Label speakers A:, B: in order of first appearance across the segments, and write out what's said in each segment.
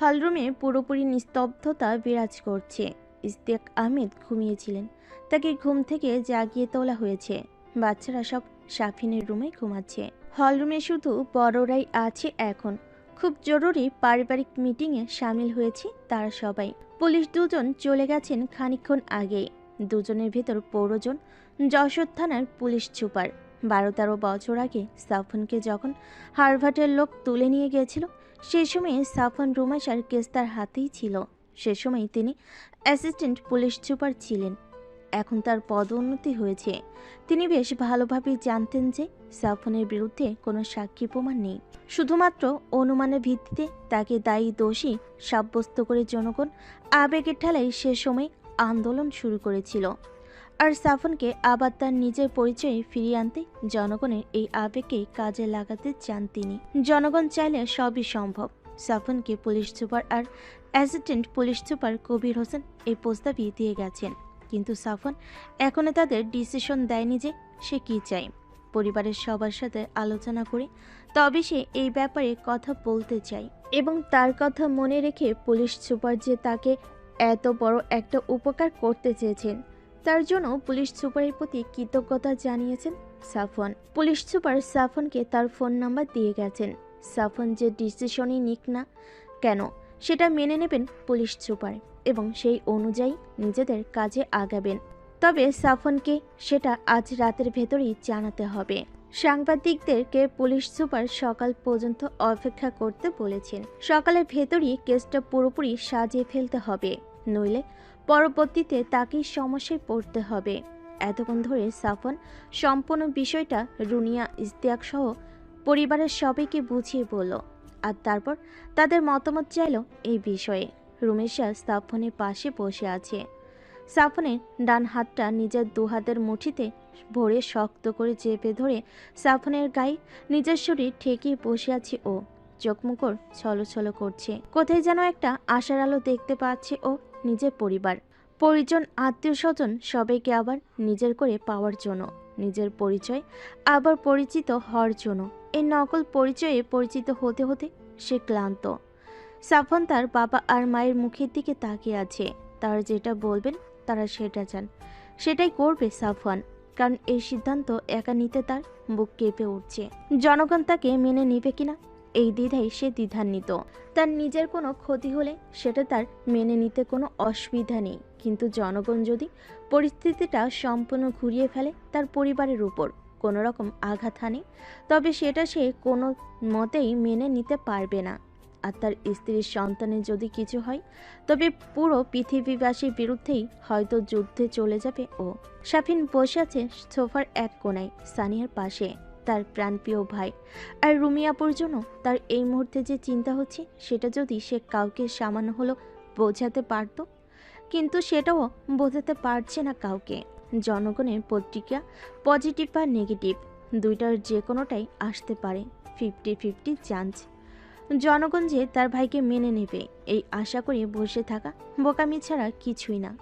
A: হলরুমে পুরোপুরি নিস্তব্ধতা বিরাজ করছে। ইস্তিয়াক আহমেদ ঘুমিয়েছিলেন। তাকে ঘুম থেকে জাগিয়ে তোলা হয়েছে। বাচ্চারা সব সাফিনের রুমে ঘুমাচ্ছে। হলরুমে শুধু বড়রাই আছে এখন। খুব জরুরি পারিবারিক মিটিংয়ে সামিল হয়েছে তারা সবাই। পুলিশ দুজন চলে গেছেন খানিকক্ষণ আগে দুজনের ভেতর পৌরজন যশোর থানার পুলিশ সুপার বারো তেরো বছর আগে সাফনকে যখন হারভার্টের লোক তুলে নিয়ে গিয়েছিল সেই সময় সাফন রুমাশার কেস তার হাতেই ছিল। সে সময় তিনি অ্যাসিস্ট্যান্ট পুলিশ সুপার ছিলেন। এখন তার পদোন্নতি হয়েছে। তিনি বেশ ভালোভাবেই জানতেন যে সাফনের বিরুদ্ধে কোনো সাক্ষী প্রমাণ নেই। শুধুমাত্র অনুমানের ভিত্তিতে তাকে দায়ী দোষী সাব্যস্ত করে জনগণ আবেগের ঠেলায় সে সময় আন্দোলন শুরু করেছিল। আর সাফনকে আবার তার নিজের পরিচয়ে ফিরিয়ে আনতে জনগণের এই আবেগকে কাজে লাগাতে চান তিনি। জনগণ চাইলে সবই সম্ভব। সাফনকে পুলিশ সুপার আর assistant police super Kabir Hossain এই প্রস্তাবই দিয়ে গেছেন। কিন্তু সাফন এখনও তাদের ডিসিশন দেয়নি যে সে কী চায়। পরিবারের সবার সাথে আলোচনা করে তবে সে এই ব্যাপারে কথা বলতে চায় এবং তার কথা মনে রেখে পুলিশ সুপার যে তাকে এত বড় একটা উপকার করতে চেয়েছেন তার জন্য পুলিশ সুপারের প্রতি কৃতজ্ঞতা জানিয়েছেন সাফন পুলিশ সুপার সাফনকে তার ফোন নাম্বার দিয়ে গেছেন। সাফন যে ডিসিশনই নিক না কেন, সেটা মেনে নেবেন পুলিশ সুপার এবং সেই অনুযায়ী নিজেদের কাজে আগাবেন। তবে সাফনকে সেটা আজ রাতের ভেতরেই জানাতে হবে। সাংবাদিকদেরকে পুলিশ সুপার সকাল পর্যন্ত অপেক্ষা করতে বলেছেন। সকালের ভেতরই কেসটা পুরোপুরি সাজিয়ে ফেলতে হবে। নইলে পরবর্তীতে তাকেই সমস্যায় পড়তে হবে। এতক্ষণ ধরে সাফন সম্পূর্ণ বিষয়টা রুনিয়া ইস্তিয়াক সহ পরিবারের সবাইকে বুঝিয়ে বলল আর তারপর তাদের মতামত চাইল এই বিষয়ে। রুমেশা সাফনের পাশে বসে আছে। সাফনের ডান হাতটা নিজের দু হাতের মুঠিতে ভরে শক্ত করে চেপে ধরে সাফনের গায়ে নিজের শরীর ঠেকিয়ে বসে আছে ও। চোখ মুখর ছলছল করছে। কোথায় যেন একটা আশার আলো দেখতে পাচ্ছে ও নিজের পরিবার। পরিজন আত্মীয় স্বজন সবাইকে আবার নিজের করে পাওয়ার জন্য, নিজের পরিচয় আবার পরিচিত হওয়ার জন্য। এই নকল পরিচয়ে পরিচিত হতে হতে সে ক্লান্ত। সাফন তার বাবা আর মায়ের মুখের দিকে তাকিয়ে আছে। তারা যেটা বলবেন তারা সেটা চান। সেটাই করবে সাফওয়ান, কারণ এই সিদ্ধান্ত একা নিতে তার বুক কেঁপে উঠছে। জনগণ তাকে মেনে নেবে কিনা এই দ্বিধায় সে দ্বিধান্বিত। তার নিজের কোনো ক্ষতি হলে সেটা তার মেনে নিতে কোনো অসুবিধা নেই। কিন্তু জনগণ যদি পরিস্থিতিটা সম্পূর্ণ ঘুরিয়ে ফেলে তার পরিবারের উপর কোনো রকম আঘাত হানে, তবে সেটা সে কোনো মতেই মেনে নিতে পারবে না। আর তার স্ত্রীর সন্তানের যদি কিছু হয়, তবে পুরো পৃথিবীবাসীর বিরুদ্ধেই হয়তো যুদ্ধে চলে যাবে ও। সাফিন বসে আছে সোফার এক কোনায় সানিয়ার পাশে। তার প্রাণপ্রিয় ভাই। আর রুমিয়াপুর জন্য তার এই মুহূর্তে যে চিন্তা হচ্ছে, সেটা যদি সে কাউকে সামান্য হলো বোঝাতে পারত। কিন্তু সেটাও বোঝাতে পারছে না কাউকে। জনগণের পত্রিকা পজিটিভ বা নেগেটিভ, দুইটার যে কোনোটাই আসতে পারে। Fifty fifty chance. জনগণ যে তার ভাইকে মেনে নেবে, এই আশা করে বসে থাকা বোকামি ছাড়া কিছুই না।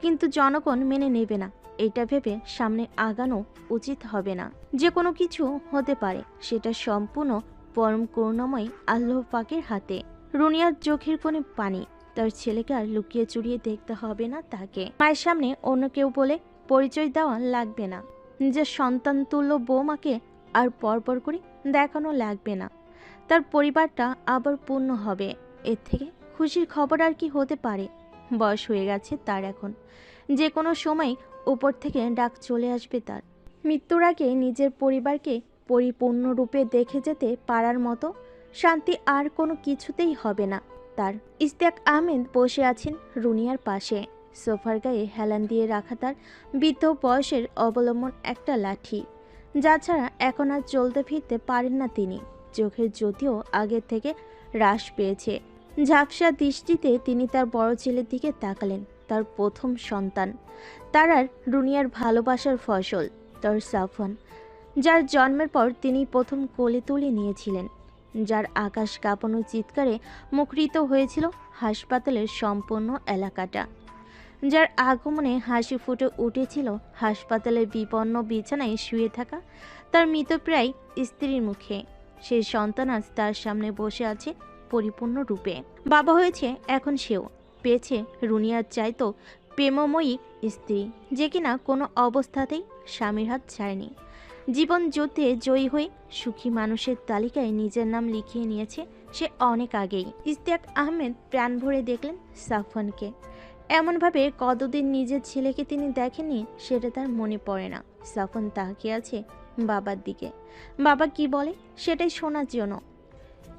A: কিন্তু জনগণ মেনে নেবে না। এটা ভেবে সামনে আগানো উচিত হবে না। যে কোনো কিছু হতে পারে, সেটা সম্পূর্ণ পরম করুণাময় আল্লাহ পাকের হাতে। রুনিয়ার চোখের কোণে পানি, তার ছেলেকে আর লুকিয়ে চুরিয়ে দেখতে হবে না তাকে। মায়ের সামনে অন্য কেউ বলে পরিচয় দেওয়া লাগবে না। নিজের সন্তান তুল্য বৌমাকে আর পরপর করে দেখানো লাগবে না। তার পরিবারটা আবার পূর্ণ হবে। এর থেকে খুশির খবর আর কি হতে পারে? বয়স হয়ে গেছে তার এখন। যে কোনো সময় উপর থেকে ডাক চলে আসবে তার। মৃত্যুর আগে নিজের পরিবারকে পরিপূর্ণরূপে দেখে যেতে পারার মতো শান্তি আর কোনো কিছুতেই হবে না। তার ইস্তিয়াক আহমেদ বসে আছেন রুনিয়ার পাশে। সোফার গায়ে হেলান দিয়ে রাখা তার বৃদ্ধ বয়সের অবলম্বন একটা লাঠি। যা ছাড়া এখন আর চলতে ফিরতে পারেন না তিনি। চোখের জ্যোতিও আগের থেকে হ্রাস পেয়েছে। ঝাপসা দৃষ্টিতে তিনি তার বড় ছেলের দিকে তাকালেন। তার প্রথম সন্তান। তার আর রুনিয়ার ভালোবাসার ফসল, তার সাফন যার জন্মের পর তিনি প্রথম কোলে তুলে নিয়েছিলেন, যার আকাশ কাঁপানো চিৎকারে মুখরিত হয়েছিল হাসপাতালের সম্পূর্ণ এলাকাটা, যার আগমনে হাসি ফুটে উঠেছিল হাসপাতালের বিপন্ন বিছানায় শুয়ে থাকা তার মৃতপ্রায় স্ত্রীর মুখে। সেই সন্তান আজ তার সামনে বসে আছে পরিপূর্ণ রূপে। বাবা হয়েছে এখন সেও। পেয়েছে রুনিয়ার চাইতো প্রেমময়ী স্ত্রী, যে কিনা কোনো অবস্থাতেই স্বামীর হাত ছাড়েনি। জীবন যুদ্ধে জয়ী হয়ে সুখী মানুষের তালিকায় নিজের নাম লিখিয়ে নিয়েছে সে অনেক আগেই। ইস্তিয়াক আহমেদ প্রাণ ভরে দেখলেন সাফওয়ানকে। এমনভাবে কতদিন নিজের ছেলেকে তিনি দেখেননি সেটা তার মনে পড়ে না। সাফওয়ান তাকিয়ে আছে বাবার দিকে। বাবা কি বলে সেটাই শোনার জন্য।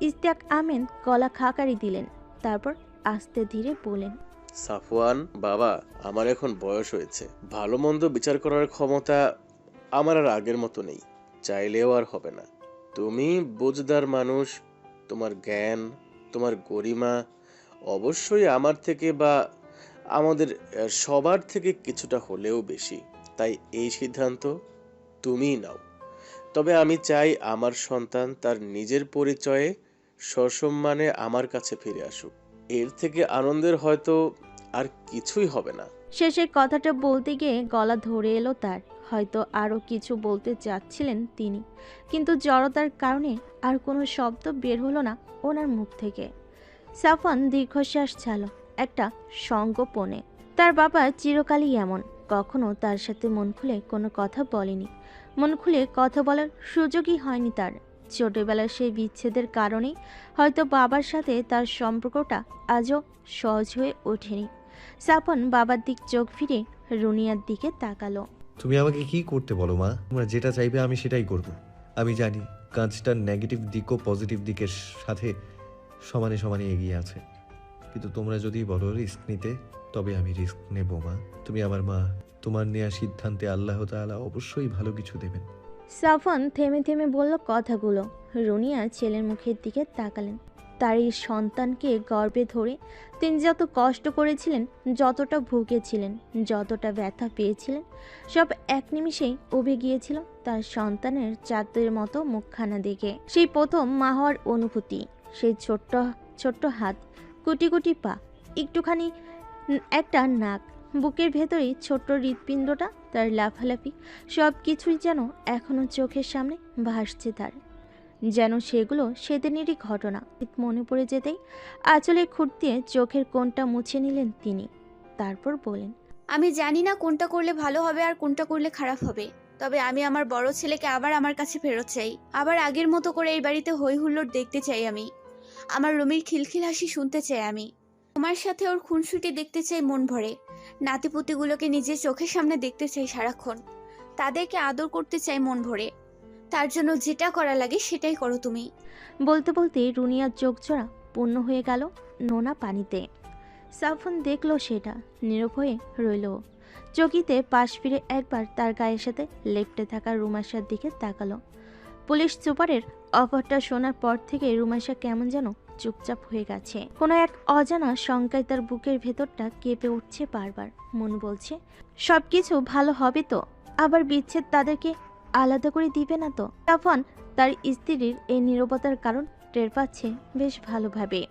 A: ইস্তিয়াক আহমেদ গলা খাকারি দিলেন, তারপর আস্তে ধীরে বলেন,
B: সাফওয়ান, বাবা, আমার এখন বয়স হয়েছে। ভালো মন্দ বিচার করার ক্ষমতা আমার আর আগের মতো নেই। চাইলেও আর হবে না। তুমি বুঝদার মানুষ, তোমার জ্ঞান, তোমার গরিমা, অবশ্যই আমার থেকে বা আমাদের সবার থেকে কিছুটা হলেও বেশি। তাই এই সিদ্ধান্ত তুমিই নাও। তবে আমি চাই আমার সন্তান তার নিজের পরিচয়ে সসম্মানে আমার কাছে ফিরে আসুক। এর থেকে আনন্দের হয়তো আর কিছুই হবে না।
A: শেষে কথাটা বলতে গিয়ে গলা ধরে এলো তার। হয়তো আরও কিছু বলতে যাচ্ছিলেন তিনি। কিন্তু জড়তার কারণে আর কোনো শব্দ বের হলো না ওনার মুখ থেকে। সাফান দীর্ঘশ্বাস ছাড়ল একটা সঙ্গোপনে। তার বাবা চিরকালই এমন। কখনো তার সাথে মন খুলে কোনো কথা বলেনি। মন খুলে কথা বলার সুযোগই হয়নি তার। ছোটবেলার সেই বিচ্ছেদের কারণেই হয়তো বাবার সাথে তার সম্পর্কটা আজও সহজ হয়ে ওঠেনি। সাপন বাবার দিক চোখ ফিরে রুনিয়ার দিকে তাকালো।
C: তুমি আমাকে কি করতে বলো, মা? তোমরা যেটা চাইবে আমি সেটাই করব। আমি জানি কাজটার নেগেটিভ দিকও পজিটিভ দিকের সাথে সমানে সমানে এগিয়ে আছে। কিন্তু তোমরা যদি বলো রিস্ক নিতে, তবে আমি রিস্ক নেব, মা। তুমি আমার মা। তোমার নেওয়া সিদ্ধান্তে আল্লাহ তাআলা অবশ্যই ভালো কিছু দেবেন।
A: সাফন থেমে থেমে বলল কথাগুলো। রুনিয়া ছেলের মুখের দিকে তাকালেন। তার এই সন্তানকে গর্বে ধরে তিনি যত কষ্ট করেছিলেন, যতটা ভুগেছিলেন, যতটা ব্যথা পেয়েছিলেন, সব এক নিমিষেই উবে গিয়েছিল তার সন্তানের চাঁদের মতো মুখখানা দেখে। সেই প্রথম মা হওয়ার অনুভূতি, সেই ছোট্ট ছোট্ট হাত, কুটি কুটি পা, একটুখানি একটা নাক বুকের ভেতরেই ছোট্ট হৃৎপিণ্ডটা, তার লাফালাফি সব কিছুই যেন এখনও চোখের সামনে ভাসছে তার। যেন সেগুলো সেদিনেরই ঘটনা। মনে পড়ে যেতেই আঁচলে খুঁট দিয়ে চোখের কোণটা মুছে নিলেন তিনি। তারপর বলেন,
D: আমি জানি না কোনটা করলে ভালো হবে আর কোনটা করলে খারাপ হবে। তবে আমি আমার বড় ছেলেকে আবার আমার কাছে ফেরত চাই। আবার আগের মতো করে এই বাড়িতে হই হুল্লোড় দেখতে চাই আমি। আমার রুমির খিলখিল হাসি শুনতে চাই আমি। তোমার সাথে ওর খুনসুটি দেখতে চাই মন ভরে। নাতিপুতিগুলোকে নিজের চোখের সামনে দেখতে চাই সারাক্ষণ। তাদেরকে আদর করতে চাই মন ভরে। তার জন্য যেটা করা লাগে সেটাই করো তুমি।
A: বলতে বলতে রুনিয়ার চোখ জোড়া পূর্ণ হয়ে গেল নোনা পানিতে। সাফন দেখল সেটা, নীরব হয়ে রইল। চকিতে পাশ ফিরে একবার তার গায়ের সাথে লেপ্টে থাকা রুমাশার দিকে তাকালো। পুলিশ সুপারের অফারটা শোনার পর থেকে রুমাশা কেমন যেন চুপচাপ হয়ে গেছে। কোনো এক অজানা শঙ্কায় তার বুকের ভেতরটা কেঁপে উঠছে বারবার। মন বলছে সব কিছু ভালো হবে তো? আবার বিচ্ছেদ তাদেরকে আলাদা করে দিবে না তো? তখন তার স্ত্রীর এই নীরবতার কারণ টের পাচ্ছে বেশ ভালোভাবে।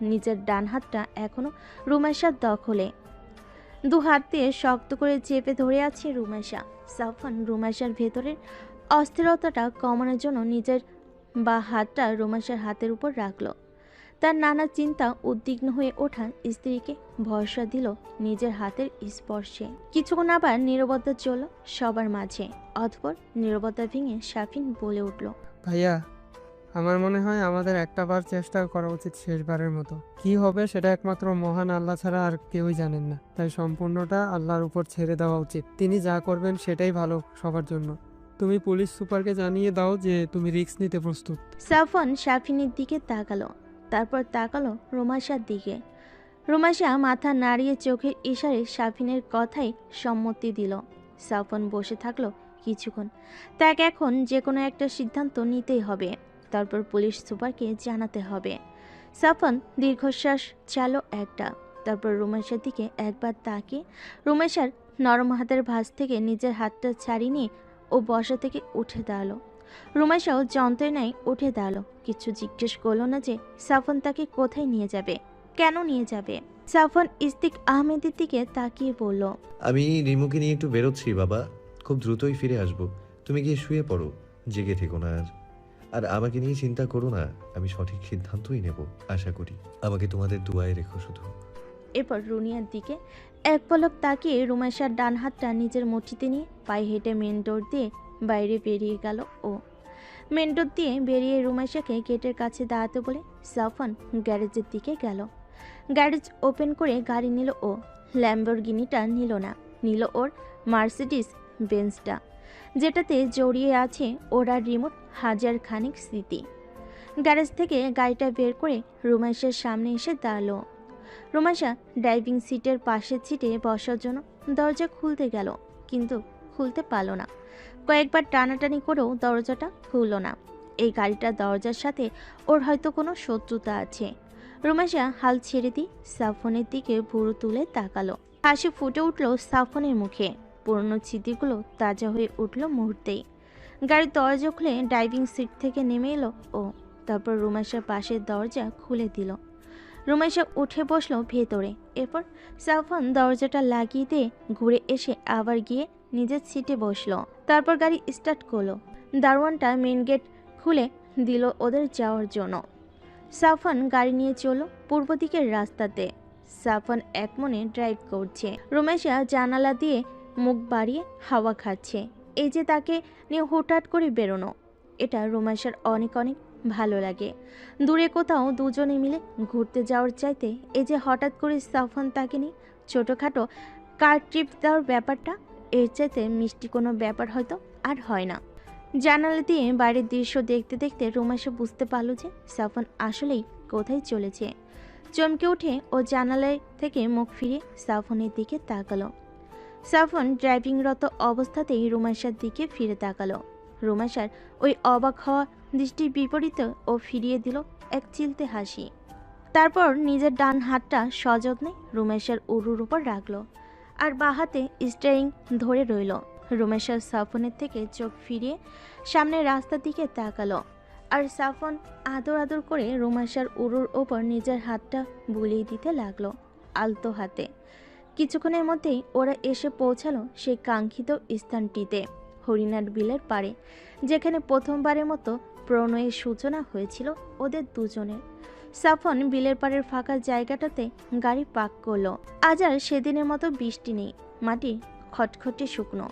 A: নিজের ডান হাতটা এখনও রুমাশার দখলে। দু হাত দিয়ে শক্ত করে চেপে ধরে আছে রুমাশা। সাফান রুমাশার ভেতরের অস্থিরতাটা কমানোর জন্য নিজের বা হাতটা রুমাশার হাতের উপর রাখল। তার নানা চিন্তা উদ্বিগ্ন হয়ে ওঠা স্ত্রীকে। ভরসা দিল নিজের হাতের স্পর্শে। কিছুক্ষণ আবার নীরবতা চলল সবার মাঝে। অতপর নীরবতা ভেঙে সাফিন বলে উঠল
E: ভাইয়া আমার মনে হয় আমাদের একটা বার চেষ্টা করা উচিত শেষবারের মতো। কি হবে সেটা একমাত্র মহান আল্লাহ ছাড়া আর কেউই জানেন না। তাই সম্পূর্ণটা আল্লাহর উপর ছেড়ে দেওয়া উচিত। তিনি যা করবেন সেটাই ভালো সবার জন্য। তুমি পুলিশ সুপারকে জানিয়ে দাও যে তুমি রিস্ক নিতে প্রস্তুত।
A: সাফন সাফিনের দিকে তাকালো। তারপর তাকালো রোমাশার দিকে। রোমাশা মাথা নাড়িয়ে চোখের ইশারে সাফিনের কথাই সম্মতি দিল। সাফন বসে থাকল কিছুক্ষণ। তাকে এখন যে কোনো একটা সিদ্ধান্ত নিতেই হবে। তারপর পুলিশ সুপারকে জানাতে হবে। সাফন দীর্ঘশ্বাস চালো একটা। তারপর রুমেশার দিকে একবার তাকে রুমেশার নরম হাতের ভাঁজ থেকে নিজের হাতটা ছাড়িয়ে নিয়ে ও বসা থেকে উঠে দাঁড়াল। রুমেশাও যন্ত্রণায় উঠে দাঁড়াল। কিছু জিজ্ঞেস করল না যে সাফন তাকে কোথায় নিয়ে যাবে? কেন নিয়ে যাবে? সাফন ইস্তিক আহমেদের দিকে তাকিয়ে বলল
C: আমি রিমুকে নিয়ে একটু বেরোচ্ছি বাবা। খুব দ্রুতই ফিরে আসব। তুমি গিয়ে শুয়ে পড়ো জেগে থেকো না আর। আর আমাকে নিয়ে চিন্তা করো না আমি সঠিক সিদ্ধান্তই নেব আশা করি। আমাকে তোমাদের দুয়ায় রেখো শুধু।
A: এরপর রুনিয়ার দিকে এক পলক তাকিয়ে রুমাইশার ডান হাতটা নিজের মুঠিতে নিয়ে পায়ে হেঁটে মেন ডোর দিয়ে বাইরে বেরিয়ে গেল ও। মেন দিয়ে বেরিয়ে রুমাইশাকে গেটের কাছে দাঁড়াতে বলে সাফান গ্যারেজের দিকে গেল। গ্যারেজ ওপেন করে গাড়ি নিল ও। ল্যাম্বরগিনিটা নিল না। নিল ওর মার্সিডিস বেঞ্চটা, যেটাতে জড়িয়ে আছে ওর রিমোট হাজার খানিক স্মৃতি। গ্যারেজ থেকে গাড়িটা বের করে রুমাইশের সামনে এসে দাঁড়াল। রুমাইশা ড্রাইভিং সিটের পাশের সিটে বসার জন্য দরজা খুলতে গেল, কিন্তু খুলতে পারল না। কয়েকবার টানাটানি করেও দরজাটা খুলল না। এই গাড়িটার দরজার সাথে ওর হয়তো কোনো শত্রুতা আছে। রুমাশা হাল ছেড়ে দিয়ে সাফনের দিকে ভুরু তুলে তাকালো। হাসি ফুটে উঠল সাফনের মুখে। পুরনো স্মৃতিগুলো তাজা হয়ে উঠল মুহূর্তেই। গাড়ির দরজা খুলে ড্রাইভিং সিট থেকে নেমে এলো ও তারপর রুমাশার পাশের দরজা খুলে দিল। রুমাইশা উঠে বসল ভেতরে। এরপর সাফন দরজাটা লাগিয়ে দিয়ে ঘুরে এসে আবার গিয়ে নিজের সিটে বসল। তারপর গাড়ি স্টার্ট করল। দারোয়ানটা মেন গেট খুলে দিল ওদের যাওয়ার জন্য। সাফান গাড়ি নিয়ে চলল পূর্ব দিকের রাস্তাতে। সাফান এক মনে ড্রাইভ করছে। রুমেশা জানালা দিয়ে মুখ বাড়িয়ে হাওয়া খাচ্ছে। এই যে তাকে নিয়ে হুটহাট করে বেরোনো, এটা রুমেশার অনেক অনেক ভালো লাগে। দূরে কোথাও দুজনে মিলে ঘুরতে যাওয়ার চাইতে এই যে হঠাৎ করে সাফন তাকে নিয়ে ছোটোখাটো কার ট্রিপ দেওয়ার ব্যাপারটা এর চাইতে মিষ্টি কোনো ব্যাপার হয়তো আর হয় না। জানালা দিয়ে বাইরের দৃশ্য দেখতে দেখতে রোমাসে বুঝতে পারল যে সাফন আসলেই কোথায় চলেছে। চমকে উঠে ও জানালায় থেকে মুখ ফিরে সাফনের দিকে তাকালো। সাফন ড্রাইভিংরত অবস্থাতেই রুমাশার দিকে ফিরে তাকালো। রুমাশার ওই অবাক হওয়া দৃষ্টির বিপরীতে ও ফিরিয়ে দিল এক চিলতে হাসি। তারপর নিজের ডান হাতটা সযত্নে রুমেশের উরুর উপর রাখল। আর বাঁ হাতে স্টিয়ারিং ধরে রইল। রুমেশের সাফনের থেকে চোখ ফিরিয়ে সামনের রাস্তার দিকে তাকালো। আর সাফন আদর আদর করে রুমেশের উরুর ওপর নিজের হাতটা বুলিয়ে দিতে লাগল আলতো হাতে। কিছুক্ষণের মধ্যেই ওরা এসে পৌঁছালো সেই কাঙ্ক্ষিত স্থানটিতে, হরিণার বিলের পাড়ে, যেখানে প্রথমবারের মতো প্রণয়ের সূচনা হয়েছিল ওদের দুজনের। সাফন বিলের পাড়ের ফাঁকা জায়গাটাতে গাড়ি পাক করল। আজ আর সেদিনের মতো বৃষ্টি নেই মাটি খটখটে শুকনো।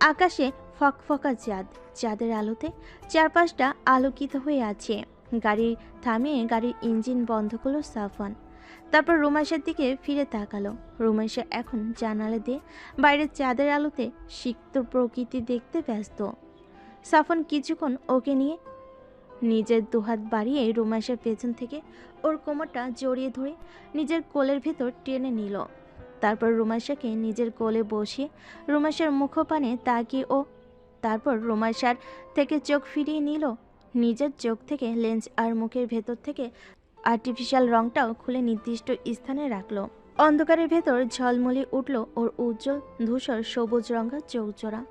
A: আকাশে ফকফকা চাঁদ, চাঁদের আলোতে চারপাশটা আলোকিত হয়ে আছে। গাড়ি থামিয়ে গাড়ির ইঞ্জিন বন্ধ করল সাফন। তারপর রুমাইশার দিকে ফিরে তাকালো। রুমাইশা এখন জানালে দিয়ে বাইরের চাঁদের আলোতে সিক্ত প্রকৃতি দেখতে ব্যস্ত। সাফন কিছুক্ষণ ওকে নিয়ে নিজের দুহাত বাড়িয়ে রুমাইশার পেছন থেকে ওর কোমরটা জড়িয়ে ধরে নিজের কোলের ভেতর টেনে নিল। তারপর রুমাইশাকে নিজের কোলে বসিয়ে রুমাইশার মুখপানে তাকিয়ে ও তারপর রুমাইশার থেকে চোখ ফিরিয়ে নিল। নিজের চোখ থেকে লেন্স আর মুখের ভেতর থেকে আর্টিফিশিয়াল রংটাও খুলে নির্দিষ্ট স্থানে রাখল। অন্ধকারের ভেতর ঝলমলে উঠল ওর উজ্জ্বল, ধূসর, সবুজ রঙা চৌচড়া।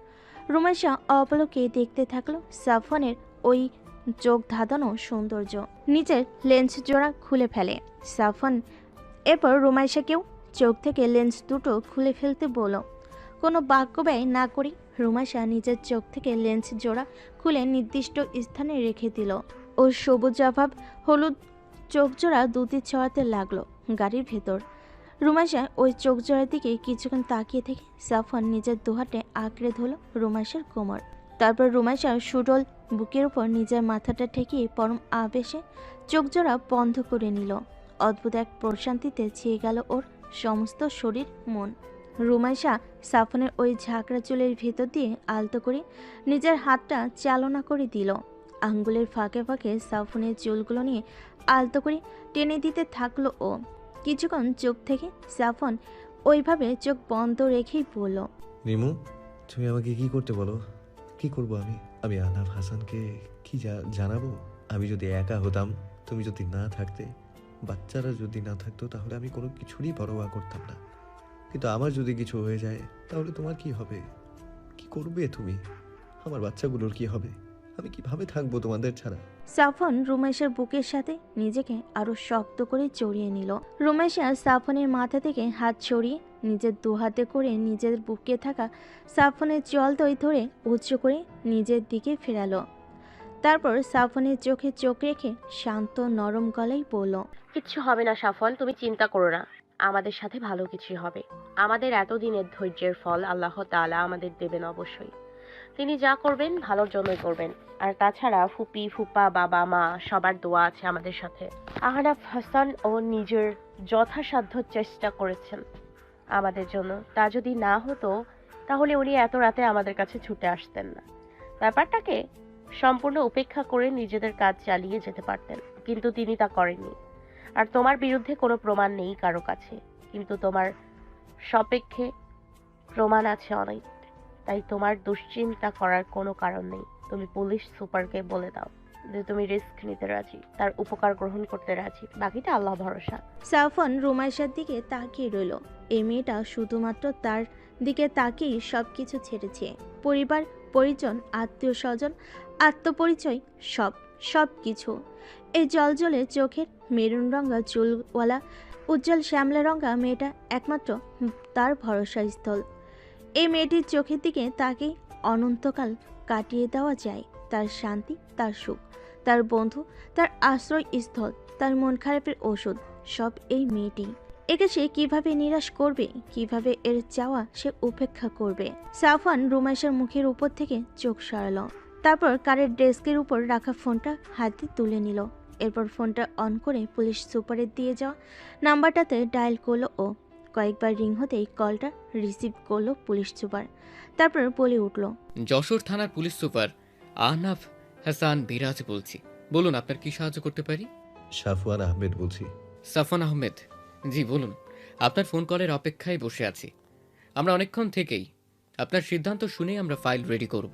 A: রুমাইশা অপলকে দেখতে থাকল সাফনের ওই চোখ ধাঁধানো সৌন্দর্য। নিজের লেন্স জোড়া খুলে ফেলে। সাফন এরপর রুমাইশাকেও চোখ থেকে লেন্স দুটো খুলে ফেলতে বলো কোনো বাক্য ব্যয় না করে রুমাইশা নিজের চোখ থেকে লেন্স জোড়া খুলে নির্দিষ্ট স্থানে রেখে দিল। ও সবুজ অভাব হলুদ চোখ জোড়া দুটি ছড়াতে লাগল গাড়ির ভেতর। রুমাইশা ওই চোখ জোড়ার দিকে কিছুক্ষণ তাকিয়ে থেকে সাফন নিজের দুহাটে আঁকড়ে ধরল রুমাইশার কোমর। তারপর রুমাইশা সুডল বুকের উপর নিজের মাথাটা ঠেকিয়ে পরম আবেশে চোখজোড়া বন্ধ করে নিল। অদ্ভুত এক প্রশান্তিতে ছেয়ে গেল ওর সমস্ত শরীর, মন। রুমাইশা সাফনের ওই ঝাঁকড়া চুলের ভেতর দিয়ে আলতো করে নিজের হাতটা চালনা করে দিল। আঙ্গুলের ফাঁকে ফাঁকে সাফনের চুলগুলো নিয়ে আলতো করে টেনে দিতে থাকল ও। কিছুক্ষণ চোখ থেকে সাফন ওইভাবে চোখ বন্ধ রেখেই বলল
C: রিমু তুমি আমাকে কি করতে বলো? কি করব আমি? আমি আনাফ হাসানকে কি জানাব? আমি যদি একা হতাম, তুমি যদি না থাকতে, বাচ্চারা যদি না থাকতো, তাহলে আমি কোনো কিছুরই পরোয়া করতাম না। কিন্তু আমার যদি কিছু হয়ে যায়, তাহলে তোমার কি হবে? কি করবে তুমি? আমার বাচ্চাগুলোর কি হবে? আমি কীভাবে থাকব তোমাদের ছাড়া?
A: সাফন রুমেশের বুকের সাথে নিজেকে আরও শক্ত করে জড়িয়ে নিল। রুমেশা সাফনের মাথা থেকে হাত ছড়িয়ে নিজের দুহাতে করে নিজের বুকে থাকা সাফনের জল দই ধরে উচ্চ করে নিজের দিকে ফেরালো। তারপর সাফনের চোখে চোখ রেখে শান্ত নরম গলায় বলল,
F: কিচ্ছু হবে না সাফন তুমি চিন্তা করো না। আমাদের সাথে ভালো কিছু হবে। আমাদের এতদিনের ধৈর্যের ফল আল্লাহ তাআলা আমাদের দেবেন অবশ্যই। তিনি যা করবেন, ভালোর জন্যই করবেন। আর তাছাড়া ফুপি, ফুপা, বাবা, মা, সবার দোয়া আছে আমাদের সাথে। আহনাফ হাসান ও নিজের যথাসাধ্য চেষ্টা করেছেন। আমাদের জন্য। তা যদি না হতো, তাহলে উনি এত রাতে আমাদের কাছে ছুটে আসতেন না। ব্যাপারটাকে সম্পূর্ণ উপেক্ষা করে নিজেদের কাজ চালিয়ে যেতে পারতেন, কিন্তু তিনি তা করেননি। আর তোমার বিরুদ্ধে কোনো প্রমাণ নেই কারও কাছে, কিন্তু তোমার সপেক্ষে প্রমাণ আছে অনেক। তাই তোমার দুশ্চিন্তা করার কোনো কারণ নেই। তুমি পুলিশ সুপারকে বলে দাও। যে তুমি রিস্ক নিতে রাজি, তার উপকার গ্রহণ করতে রাজি, বাকিটা আল্লাহ ভরসা।
A: সাফন রুমাইশার দিকে তাকিয়ে রইল। এই মেয়েটা শুধুমাত্র তার দিকে তাকিয়েই সব কিছু ছেড়েছে। পরিবার, পরিজন আত্মীয় স্বজন আত্মপরিচয়, সব সব কিছু এই জলজলে চোখের মেরুন রঙা চুলওয়ালা, উজ্জ্বল শ্যামলা রঙা মেয়েটা একমাত্র তার ভরসা স্থল এই মেয়েটির চোখের দিকে তাকে অনন্তকাল কাটিয়ে দেওয়া যায়। তার শান্তি, তার সুখ, তার বন্ধু, তার আশ্রয় স্থল তার মন খারাপের ওষুধ, সব এই মেয়েটি। একে সে কীভাবে নিরাশ করবে, কীভাবে এর চাওয়া সে উপেক্ষা করবে? সাফান রুমাইশার মুখের উপর থেকে চোখ সরালো। তারপর কারের ডেস্কের উপর রাখা ফোনটা হাতে তুলে নিল। এরপর ফোনটা অন করে পুলিশ সুপারের দিয়ে যাওয়া নাম্বারটাতে ডায়াল করল ও। কয়েকবার রিং হতেই কলটা রিসিভ করল পুলিশ সুপার। তারপর বলে উঠল,
G: যশোর থানার পুলিশ সুপার আহনাফ হাসান বিরাজ বলছি। বলুন আপনার কি সাহায্য করতে পারি?
C: সাফওয়ান আহমেদ বলছি।
G: সাফন আহমেদ? জি বলুন। আপনার ফোন কলের অপেক্ষায় বসে আছি। আমরা অনেকক্ষণ থেকেই আপনার সিদ্ধান্ত শুনেই আমরা ফাইল রেডি করব।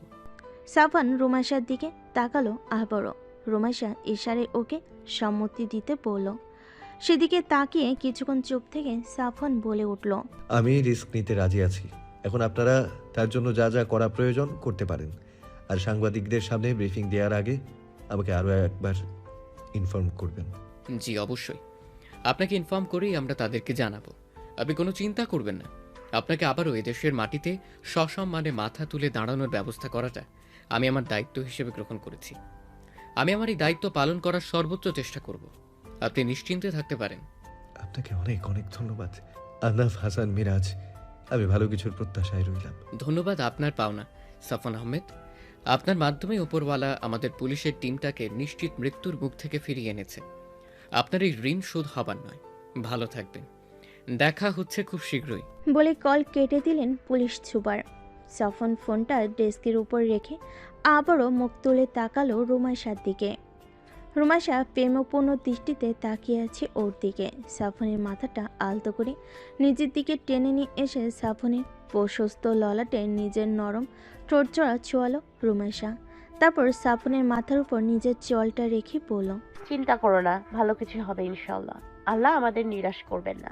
A: সাফান রুমাইশার দিকে তাকালো আবারও। রুমাইশা ইশারে ওকে সম্মতি দিতে বলল। সেদিকে তাকিয়ে কিছুক্ষণ চুপ থেকে সাফান বলে উঠল
C: আমি রিস্ক নিতে রাজি আছি। এখন আপনারা তার জন্য যা যা করা প্রয়োজন করতে পারেন। আর সাংবাদিকদের সামনে ব্রিফিং দেওয়ার আগে আমাকে আরও একবার ইনফর্ম করবেন।
G: জি অবশ্যই। আপনাকে ইনফর্ম করেই আমরা তাদেরকে জানাব। আপনি কোনো চিন্তা করবেন না। আপনাকে আবারও এদেশের মাটিতে সসম্মানে মাথা তুলে দাঁড়ানোর ব্যবস্থা করাটা আমি আমার দায়িত্ব হিসেবে গ্রহণ করেছি। আমি আমার এই দায়িত্ব পালন করার সর্বোচ্চ চেষ্টা করব। আপনি নিশ্চিন্তে থাকতে পারেন।
C: আপনাকে অনেক অনেক ধন্যবাদ। আহনাফ হাসান মিরাজ আমি ভালো কিছুর প্রত্যাশায় রইলাম।
G: ধন্যবাদ আপনার পাওনা। সাফন আহমেদ আপনার মাধ্যমে ওপরওয়ালা আমাদের পুলিশের টিমটাকে নিশ্চিত মৃত্যুর মুখ থেকে ফিরিয়ে এনেছে। আপনার এই ঋণ শোধ হবার নয়। ভালো থাকবেন। দেখা হচ্ছে খুব শীঘ্রই।
A: বলে কল কেটে দিলেন পুলিশ সুপার। সাফন ফোনটা ডেস্কের উপর রেখে আবারও মুখ তুলে তাকালো রুমাইশার দিকে। রুমাইশা প্রেমপূর্ণ দৃষ্টিতে তাকিয়ে আছে ওর দিকে। সাফনের মাথাটা আলতো করে নিজের দিকে টেনে নিয়ে এসে সাফনের প্রশস্ত ললাটে নিজের নরম ঠোঁটচড়া ছোয়ালো রুমাইশা তারপর সাফনের মাথার উপর নিজের চলটা রেখে বলল
F: চিন্তা করো না ভালো কিছু হবে ইনশাল্লাহ আল্লাহ আমাদের নিরাশ করবেন না।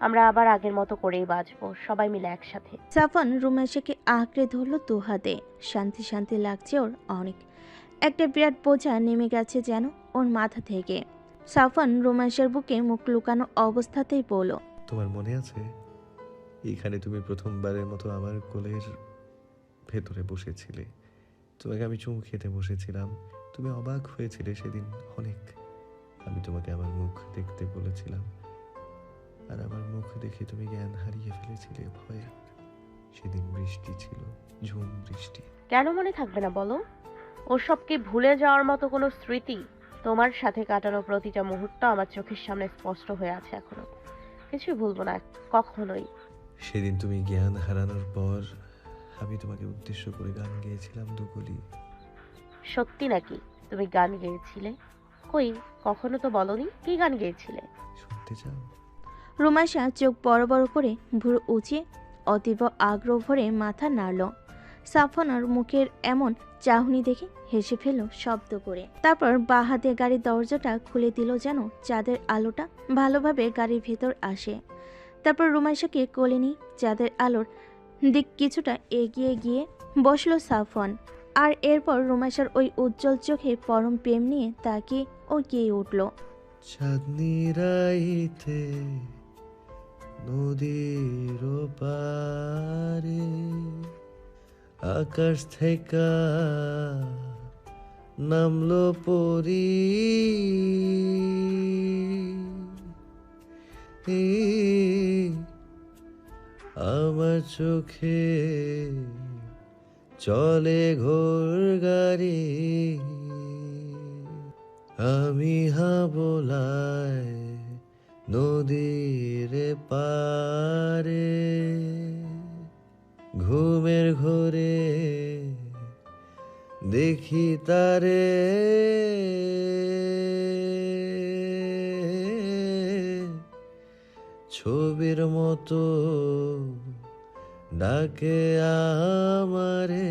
F: আমরা আবার আগের মতো করেই বাঁচবো সবাই মিলে একসাথে।
A: সাফন রুমেশাকে আঁকড়ে ধরলো দু হাতে শান্তি শান্তি লাগছে ওর অনেক। একটা বিরাট বোঝা নেমে গেছে যেন ওর মাথা থেকে। সাফন রুমেশের বুকে মুখ লুকানো অবস্থাতেই বলল
C: তোমার মনে আছে এইখানে তুমি প্রথমবারের মতো আমার কোলের ভেতরে বসেছিলে। তোমাকে আমি চুমু খেতে বসেছিলাম। তুমি অবাক হয়েছিলে সেদিন অনেক। আমি তোমাকে আমার মুখ দেখতে বলেছিলাম। আর আমার মুখ দেখে তুমি জ্ঞান হারিয়ে ফেলেছিলে ভয়ে। সেদিন বৃষ্টি ছিল, ঝুম বৃষ্টি।
F: কেন মনে থাকবে না বলো? ওসবকে ভুলে যাওয়ার মতো কোনো স্মৃতি তোমার সাথে কাটানো প্রতিটা মুহূর্ত আমার চোখের সামনে স্পষ্ট হয়ে আছে এখনও। কিছুই ভুলবো না, কখনোই।
C: সেদিন তুমি জ্ঞান হারানোর পর আমি তোমাকে উদ্দেশ্য করে গান গেয়েছিলাম দুগুলি
F: সত্যি নাকি? তুমি গান গেয়েছিলে? কই কখনো তো বলনি? কি গান গেয়েছিলে?
C: শুনতে চাও?
A: রুমাশা চোখ বড় বড় করে ভুরু উঁচিয়ে অতীব আগ্রহ ভরে মাথা নাড়ল। সাফনার মুখের এমন চাহনি দেখে হেসে ফেলল শব্দ করে। তারপর বাঁ হাতে গাড়ির দরজাটা খুলে দিল যেন চাঁদের আলোটা ভালোভাবে গাড়ির ভেতর আসে। তারপর রুমাইশাকে কোলে নিয়ে চাঁদের আলোর দিক কিছুটা এগিয়ে গিয়ে বসল সাফন আর এরপর রুমাইশার ওই উজ্জ্বল চোখে পরম প্রেম নিয়ে তাকিয়ে ও গিয়ে উঠল
C: রাইতে নদীর পারে আকাশ থেকে নামলো পরি। আমার চোখে চলে ঘোর গাড়ি। আমি হাবলায় নদীর পারে ঘুমের ঘোরে দেখি তারে। ছবির মতো ডাকে আমারে।